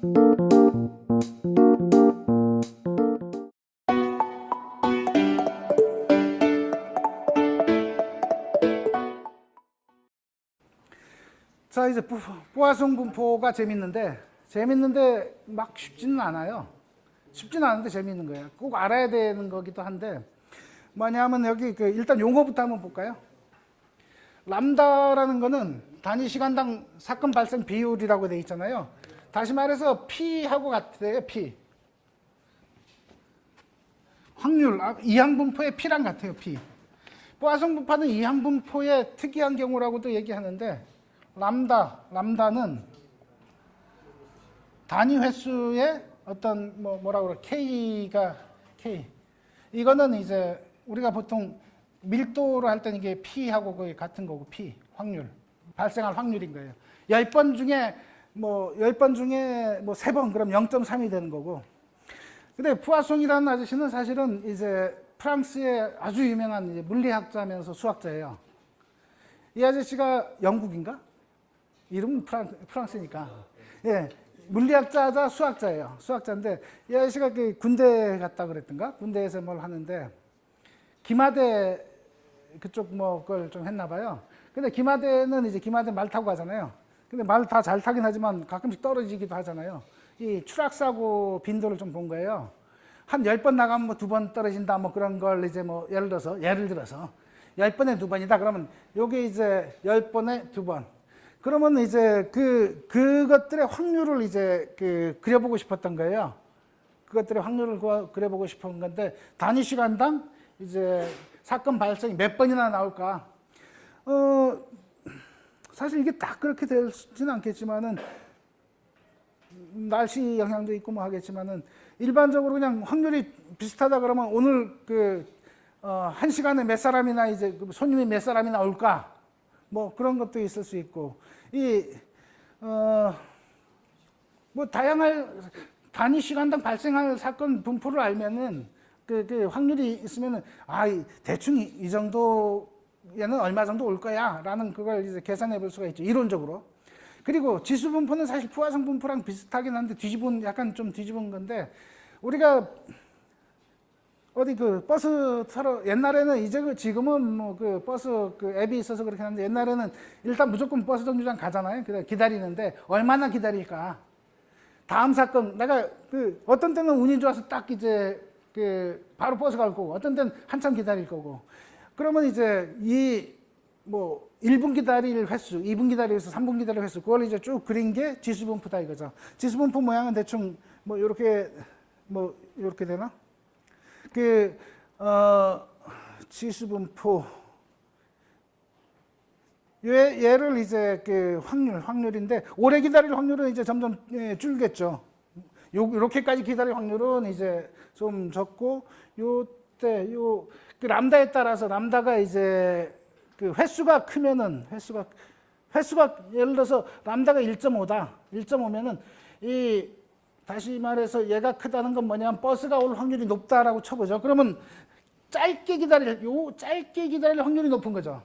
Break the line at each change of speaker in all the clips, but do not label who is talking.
자 이제 부- 부하성 분포가 재밌는데 재밌는데 막 쉽지는 않아요. 쉽지는 않은데 재밌는 거예요. 꼭 알아야 되는 거기도 한데 뭐냐면 여기 그 일단 용어부터 한번 볼까요? 람다라는 거는 단위 시간당 사건 발생 비율이라고 돼 있잖아요. 다시 말해서 P하고 같아요. P. 확률 아, 이항 분포의 P랑 같아요. P. 포화성 분포는 이항 분포의 특이한 경우라고도 얘기하는데 람다, 람다는 단위 횟수의 어떤 뭐 뭐라 그래 K가 K. 이거는 이제 우리가 보통 밀도로 할 때는 이게 P하고 거의 같은 거고 P 확률 발생할 확률인 거예요. 10번 중에 뭐 10번 중에 뭐 3번 그럼 0.3이 되는 거고. 근데 푸아송이라는 아저씨는 사실은 이제 프랑스의 아주 유명한 이제 물리학자면서 수학자예요. 이 아저씨가 영국인가? 이름은 프랑, 프랑스니까. 예. 물리학자자 수학자예요. 수학자인데 이 아저씨가 그 군대 갔다 그랬던가? 군대에서 뭘 하는데 기마대 그쪽 뭐 그걸 좀 했나 봐요. 근데 기마대는 이제 기마대 말 타고 가잖아요. 근데 말 다 잘 타긴 하지만 가끔씩 떨어지기도 하잖아요. 이 추락사고 빈도를 좀 본 거예요. 한 열 번 나가면 뭐 두 번 떨어진다 뭐 그런 걸 이제 뭐 예를 들어서 예를 들어서 열 번에 두 번이다 그러면 요게 이제 열 번에 두 번. 그러면 이제 그 그것들의 확률을 이제 그 그려보고 싶었던 거예요. 그것들의 확률을 그- 그려보고 싶은 건데 단위 시간당 이제 사건 발생이 몇 번이나 나올까? 어 사실 이게 딱 그렇게 되지는 않겠지만은 날씨 영향도 있고 뭐 하겠지만은 일반적으로 그냥 확률이 비슷하다 그러면 오늘 그 어, 한 시간에 몇 사람이나 이제 그 손님이 몇 사람이나 올까? 뭐 그런 것도 있을 수 있고 이 어, 뭐 다양한 단위 시간당 발생할 사건 분포를 알면은 그, 그 확률이 있으면은 아 이- 대충 이, 이 정도 에는 얼마 정도 올 거야 라는 그걸 이제 계산해 볼 수가 있죠 이론적으로 그리고 지수 분포는 사실 부하성 분포랑 비슷하긴 한데 뒤집은 약간 좀 뒤집은 건데 우리가 어디 그 버스 타러 옛날에는 이제 그 지금은 뭐 그 버스 그 앱이 있어서 그렇긴 한데 옛날에는 일단 무조건 버스 정류장 가잖아요. 그래 기다리는데 얼마나 기다릴까? 다음 사건 내가 그 어떤 때는 운이 좋아서 딱 이제 그 바로 버스 갈 거고 어떤 때는 한참 기다릴 거고 그러면 이제 이 뭐 1분 기다릴 횟수, 2분 기다릴 횟수, 3분 기다릴 횟수 그걸 이제 쭉 그린 게 지수 분포다 이거죠. 지수 분포 모양은 대충 뭐 이렇게 뭐 이렇게 되나? 그, 어, 지수 분포. 얘, 얘를 이제 그 확률, 확률인데, 오래 기다릴 확률은 이제 점점 예, 줄겠죠. 요, 이렇게까지 기다릴 확률은 이제 좀 적고, 요때, 요, 그 람다에 따라서 람다가 이제 그 횟수가 크면은, 횟수가, 횟수가 예를 들어서 람다가 1.5다. 1.5면은 이 다시 말해서 얘가 크다는 건 뭐냐면 버스가 올 확률이 높다라고 쳐보죠. 그러면 짧게 기다릴 요 짧게 기다릴 확률이 높은 거죠.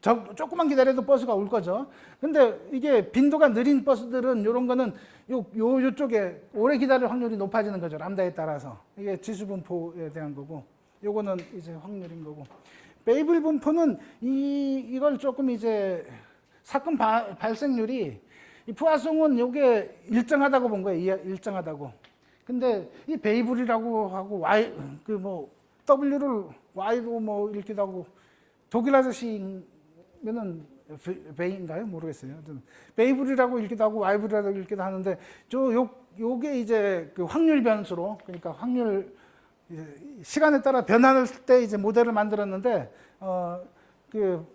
저, 조금만 기다려도 버스가 올 거죠. 근데 이게 빈도가 느린 버스들은 이런 거는 요, 요, 요쪽에 오래 기다릴 확률이 높아지는 거죠. 람다에 따라서. 이게 지수 분포에 대한 거고. 요거는 이제 확률인 거고. 베이블 분포는 이, 이걸 조금 이제 사건 바- 발생률이 이 푸아송은 요게 일정하다고 본 거예요. 이- 일정하다고. 근데 이 베이블이라고 하고 Y 그 뭐 W를 Y로 뭐 읽기도 하고 독일 아저씨면은 베- 베인가요? 모르겠어요. 베이블이라고 읽기도 하고 와이블이라고 읽기도 하는데 저 요 요게 이제 그 확률 변수로 그러니까 확률 시간에 따라 변화할 때 이제 모델을 만들었는데 어 그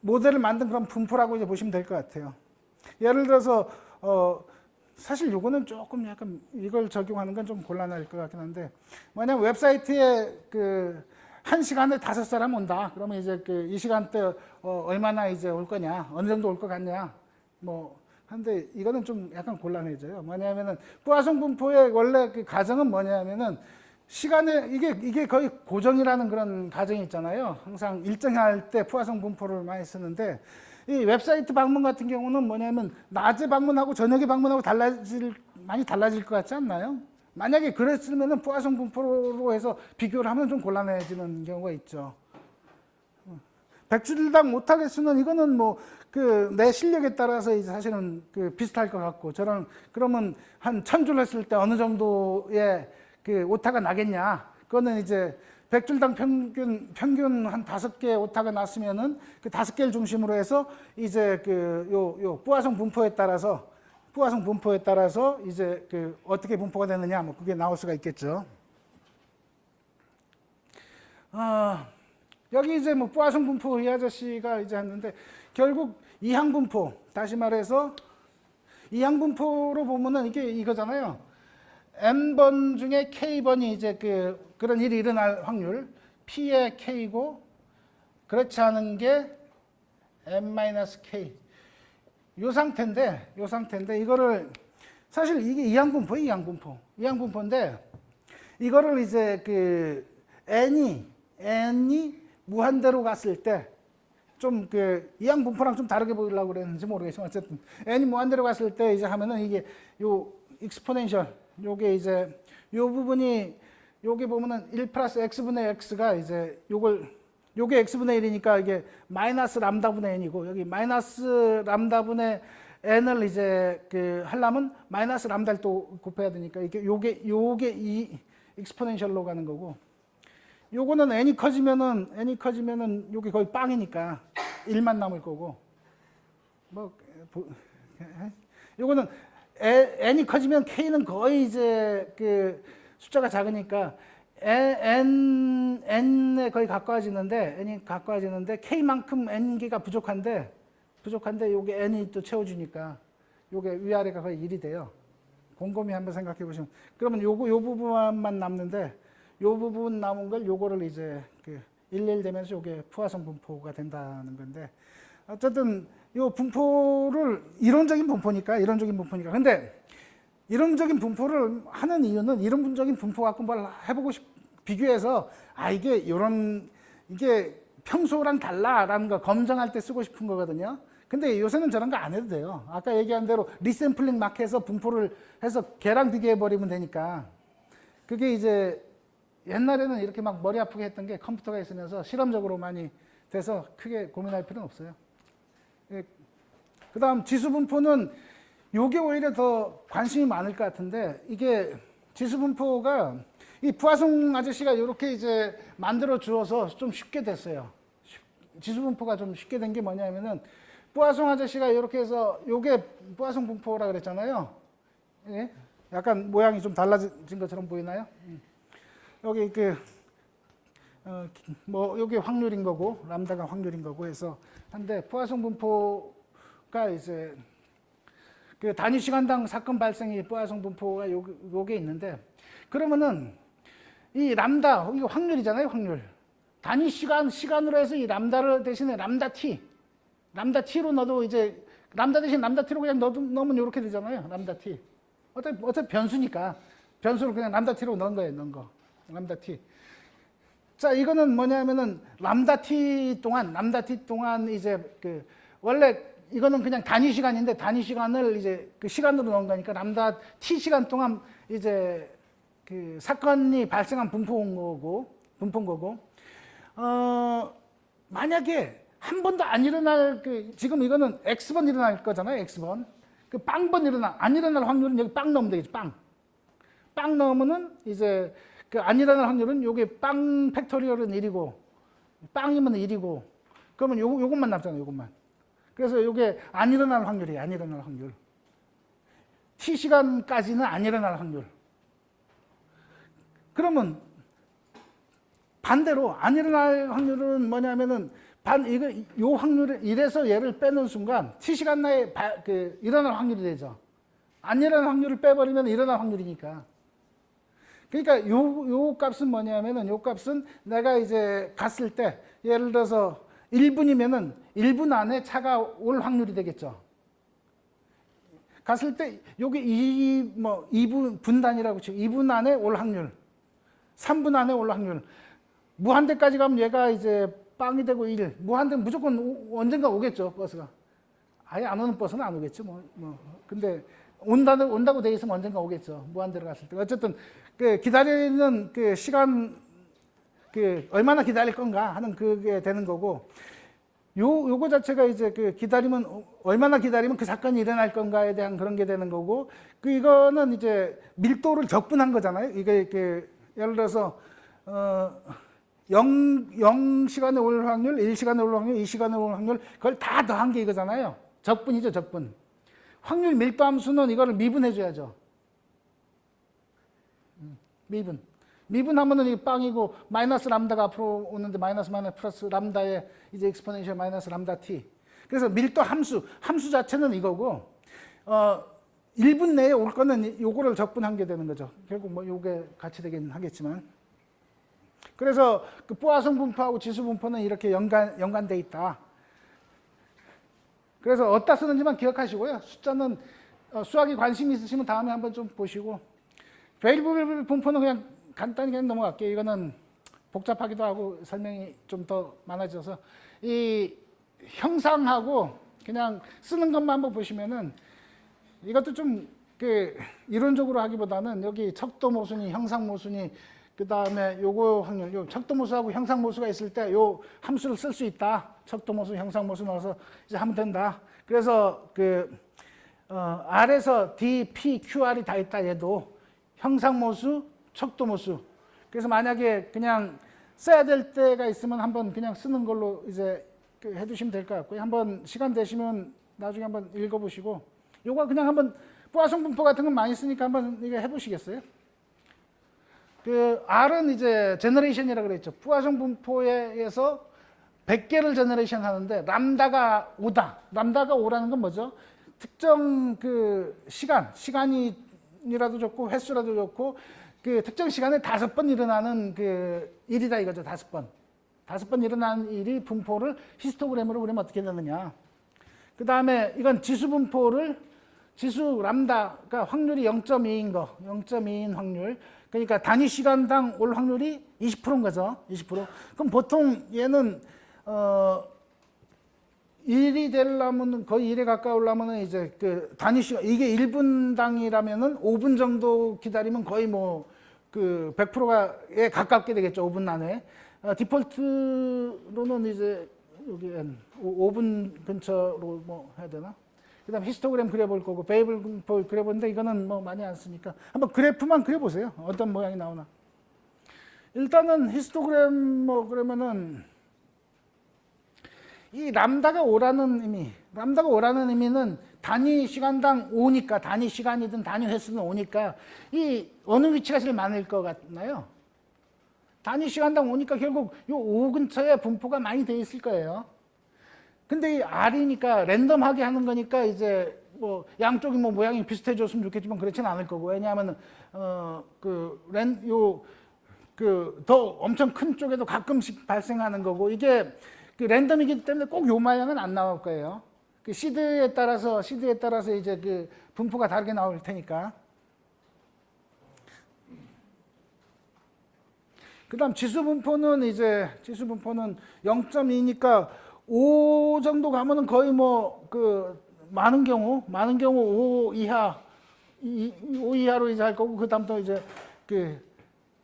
모델을 만든 그런 분포라고 이제 보시면 될 것 같아요. 예를 들어서 어 사실 요거는 조금 약간 이걸 적용하는 건 좀 곤란할 것 같긴 한데 만약 웹사이트에 그 한 시간에 다섯 사람 온다 그러면 이제 그 이 시간대 어 얼마나 이제 올 거냐 어느 정도 올 것 같냐 뭐 한데 이거는 좀 약간 곤란해져요 뭐냐면은 부하성 분포의 원래 그 가정은 뭐냐면은 시간에 이게 이게 거의 고정이라는 그런 가정이 있잖아요 항상 일정할 때 부하성 분포를 많이 쓰는데 이 웹사이트 방문 같은 경우는 뭐냐면 낮에 방문하고 저녁에 방문하고 달라질 많이 달라질 것 같지 않나요? 만약에 그랬으면은 포화성 분포로 해서 비교를 하면 좀 곤란해지는 경우가 있죠. 백줄당 못하겠으면 이거는 뭐 그 내 실력에 따라서 이제 사실은 그 비슷할 것 같고 저런 그러면 한 천 줄 했을 때 어느 정도의 그 오타가 나겠냐? 그거는 이제 백줄당 평균 평균 한 다섯 개 오타가 났으면은 그 다섯 개를 중심으로 해서 이제 그 요 요 뿌화성 분포에 따라서 뿌화성 분포에 따라서 이제 그 어떻게 분포가 되느냐 뭐 그게 나올 수가 있겠죠. 아 여기 이제 뭐 뿌화성 분포 이 아저씨가 이제 했는데 결국 이항 분포 다시 말해서 이항 분포로 보면은 이게 이거잖아요. N 번 중에 k 번이 이제 그 그런 일이 일어날 확률. P의 k고 그렇지 않은 게 n k. 요 상태인데 요 상태인데 이거를 사실 이게 이항 분포 이항 분포. 이항 분포인데 이거를 이제 그 n이 n이 무한대로 갔을 때 좀 그 이항 분포랑 좀 다르게 보이려고 그랬는지 모르겠지만 어쨌든 n이 무한대로 갔을 때 이제 하면은 이게 요 익스포넨셜 요게 이제 요 부분이 요게 보면은 1 플러스 x분의 x가 이제 요걸 요게 x분의 1이니까 이게 마이너스 람다분의 n이고 여기 마이너스 람다분의 n을 이제 그 하려면 마이너스 람다를 또 곱해야 되니까 이게 요게 요게 이 익스포넨셜로 가는 거고 요거는 n이 커지면은 n이 커지면은 요게 거의 빵이니까 1만 남을 거고 뭐 보- 요거는 에- n이 커지면 k는 거의 이제 그 숫자가 작으니까 n n에 거의 가까워지는데 n이 가까워지는데 k만큼 n 개가 부족한데 부족한데 요게 n이 또 채워주니까 요게 위아래가 거의 1이 돼요. 곰곰이 한번 생각해 보시면 그러면 요거 요 부분만 남는데 요 부분 남은 걸 요거를 이제 그 일일 되면서 요게 푸화성 분포가 된다는 건데 어쨌든 요 분포를 이론적인 분포니까 이론적인 분포니까 근데 이론적인 분포를 하는 이유는 이론적인 분포 갖고 뭘 해보고 싶 비교해서 아 이게 이런 이게 평소랑 달라라는 거 검증할 때 쓰고 싶은 거거든요. 근데 요새는 저런 거 안 해도 돼요. 아까 얘기한 대로 리샘플링 막 해서 분포를 해서 개랑 비교해 버리면 되니까 그게 이제 옛날에는 이렇게 막 머리 아프게 했던 게 컴퓨터가 있으면서 실험적으로 많이 돼서 크게 고민할 필요는 없어요. 예. 그 다음 지수 분포는 요게 오히려 더 관심이 많을 것 같은데 이게 지수 분포가 이 부하성 아저씨가 이렇게 이제 만들어 주어서 좀 쉽게 됐어요. 쉽- 지수 분포가 좀 쉽게 된 게 뭐냐면은 부하성 아저씨가 이렇게 해서 요게 부하성 분포라 그랬잖아요. 예? 약간 모양이 좀 달라진 것처럼 보이나요? 음. 여기 그 어, 뭐 여기 확률인 거고 람다가 확률인 거고 해서. 한데 포화성 분포가 이제 그 단위 시간당 사건 발생이 포화성 분포가 요, 요게 있는데 그러면은 이 람다 이거 확률이잖아요 확률. 단위 시간 시간으로 해서 이 람다를 대신에 람다 t 람다 t로 넣어도 이제 람다 대신 람다 t로 그냥 넣어 넣으면 이렇게 되잖아요 람다 t. 어차피 어차피 변수니까. 변수를 그냥 람다 t로 넣은 거예요 넣은 거. 람다 t 자, 이거는 뭐냐면은 람다 t 동안 람다 t 동안 이제 그 원래 이거는 그냥 단위 시간인데 단위 시간을 이제 그 시간으로 넣은 거니까 람다 t 시간 동안 이제 그 사건이 발생한 분포인 거고 분포인 거고. 어 만약에 한 번도 안 일어날 그 지금 이거는 x번 일어날 거잖아요 x번. 그 빵번 일어나 안 일어날 확률은 여기 빵 넣으면 되겠죠 빵. 빵 넣으면은 이제 그안 일어날 확률은 요게 빵 팩토리얼은 1이고 빵이면 1이고 그러면 요 요것만 남잖아요. 요것만. 그래서 요게 안 일어날 확률이 안 일어날 확률. t 시간까지는 안 일어날 확률. 그러면 반대로 안 일어날 확률은 뭐냐면은 반 이거 요 확률을 이래서 얘를 빼는 순간 t 시간 내에 바- 그 일어날 확률이 되죠. 안 일어날 확률을 빼버리면 일어날 확률이니까. 그러니까 요, 요 값은 뭐냐면은 요 값은 내가 이제 갔을 때 예를 들어서 1분이면은 1분 안에 차가 올 확률이 되겠죠. 갔을 때 요게 2, 뭐 2분, 분단이라고 치고 2분 안에 올 확률. 3분 안에 올 확률. 무한대까지 가면 얘가 이제 빵이 되고 1. 무한대 무조건 오- 언젠가 오겠죠, 버스가. 아예 안 오는 버스는 안 오겠죠. 뭐, 뭐. 근데 온다고 온다고 돼 있으면 언젠가 오겠죠. 무한대로 갔을 때. 어쨌든 그 기다리는 그 시간 그 얼마나 기다릴 건가 하는 그게 되는 거고 요 요거 자체가 이제 그 기다리면 어- 얼마나 기다리면 그 사건이 일어날 건가에 대한 그런 게 되는 거고 그 이거는 이제 밀도를 적분한 거잖아요. 이게 이렇게 예를 들어서 어 0, 0시간에 올 확률, 1시간에 올 확률, 2시간에 올 확률 그걸 다 더한 게 이거잖아요. 적분이죠, 적분. 확률 밀도 함수는 이거를 미분해 줘야죠. 음, 미분. 미분하면은 이게 빵이고 마이너스 람다가 앞으로 오는데 마이너스 마이너스 플러스 람다에 이제 익스포넨셜 마이너스 람다 t. 그래서 밀도 함수, 함수 자체는 이거고 어 1분 내에 올 거는 요거를 적분한 게 되는 거죠. 결국 뭐 요게 같이 되긴 하겠지만. 그래서 그 포화성 분포하고 지수 분포는 이렇게 연관 연관돼 있다. 그래서 어디다 쓰는지만 기억하시고요. 숫자는 어, 수학에 관심 있으시면 다음에 한번 좀 보시고 베일블 분포는 그냥 간단히 그냥 넘어갈게요. 이거는 복잡하기도 하고 설명이 좀 더 많아져서 이 형상하고 그냥 쓰는 것만 한번 보시면은 이것도 좀 그 이론적으로 하기보다는 여기 척도 모순이 형상 모순이 그 다음에 요거 확률, 요 척도 모수하고 형상 모수가 있을 때 요 함수를 쓸 수 있다. 척도 모수, 형상 모수 넣어서 이제 하면 된다. 그래서 그 어, R에서 D, P, QR이 다 있다 얘도 형상 모수, 척도 모수. 그래서 만약에 그냥 써야 될 때가 있으면 한번 그냥 쓰는 걸로 이제 그 해두시면 될 것 같고요. 한번 시간 되시면 나중에 한번 읽어보시고 요거 그냥 한번 포화성 분포 같은 건 많이 쓰니까 한번 이거 해보시겠어요? 그 R은 이제 제너레이션이라 그랬죠. 부하성 분포에서 100개를 제너레이션 하는데 람다가 5다. 람다가 5라는 건 뭐죠? 특정 그 시간, 시간이라도 좋고 횟수라도 좋고 그 특정 시간에 다섯 번 일어나는 그 일이다 이거죠. 다섯 번. 다섯 번 일어나는 일이 분포를 히스토그램으로 그리면 어떻게 되느냐. 그 다음에 이건 지수 분포를 지수 람다가 확률이 0.2인 거, 0.2인 확률. 그러니까 단위 시간당 올 확률이 20%인 거죠. 20%. 그럼 보통 얘는 어 1이 되려면 거의 1에 가까우려면 이제 그 단위 시간 이게 1분당이라면은 5분 정도 기다리면 거의 뭐 그 100%에 가깝게 되겠죠. 5분 안에. 어, 디폴트로는 이제 여기 5분 근처로 뭐 해야 되나? 그 다음 히스토그램 그려볼 거고 베이블 그려보는데 이거는 뭐 많이 안 쓰니까 한번 그래프만 그려보세요. 어떤 모양이 나오나. 일단은 히스토그램 뭐 그러면은 이 람다가 5라는 의미, 람다가 5라는 의미는 단위 시간당 5니까 단위 시간이든 단위 횟수는 5니까 이 어느 위치가 제일 많을 것 같나요? 단위 시간당 5니까 결국 요5 근처에 분포가 많이 돼 있을 거예요. 근데 이 R이니까 랜덤하게 하는 거니까 이제 뭐 양쪽이 뭐 모양이 비슷해졌으면 좋겠지만 그렇지는 않을 거고 왜냐하면 어그랜요 그 더 엄청 큰 쪽에도 가끔씩 발생하는 거고 이게 그 랜덤이기 때문에 꼭 요 모양은 안 나올 거예요. 그 시드에 따라서 시드에 따라서 이제 그 분포가 다르게 나올 테니까. 그다음 지수 분포는 이제 지수 분포는 0.2니까 5 정도 가면은 거의 뭐 그 많은 경우 많은 경우 5 이하 5 이하로 이제 할 거고 그다음 또 이제 그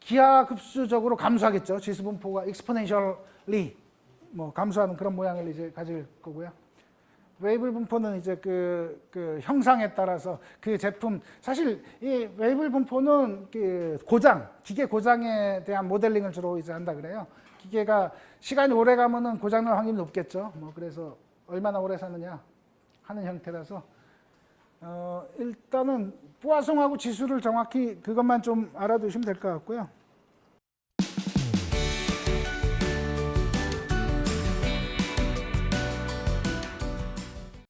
기하급수적으로 감소하겠죠. 지수 분포가 exponentially 뭐 감소하는 그런 모양을 이제 가질 거고요. 웨이블 분포는 이제 그, 그 형상에 따라서 그 제품 사실 이 웨이블 분포는 그 고장 기계 고장에 대한 모델링을 주로 이제 한다 그래요. 기계가 시간이 오래 가면은 고장 날 확률이 높겠죠. 뭐 그래서 얼마나 오래 사느냐 하는 형태라서 어 일단은 포화성하고 지수를 정확히 그것만 좀 알아두시면 될 것 같고요.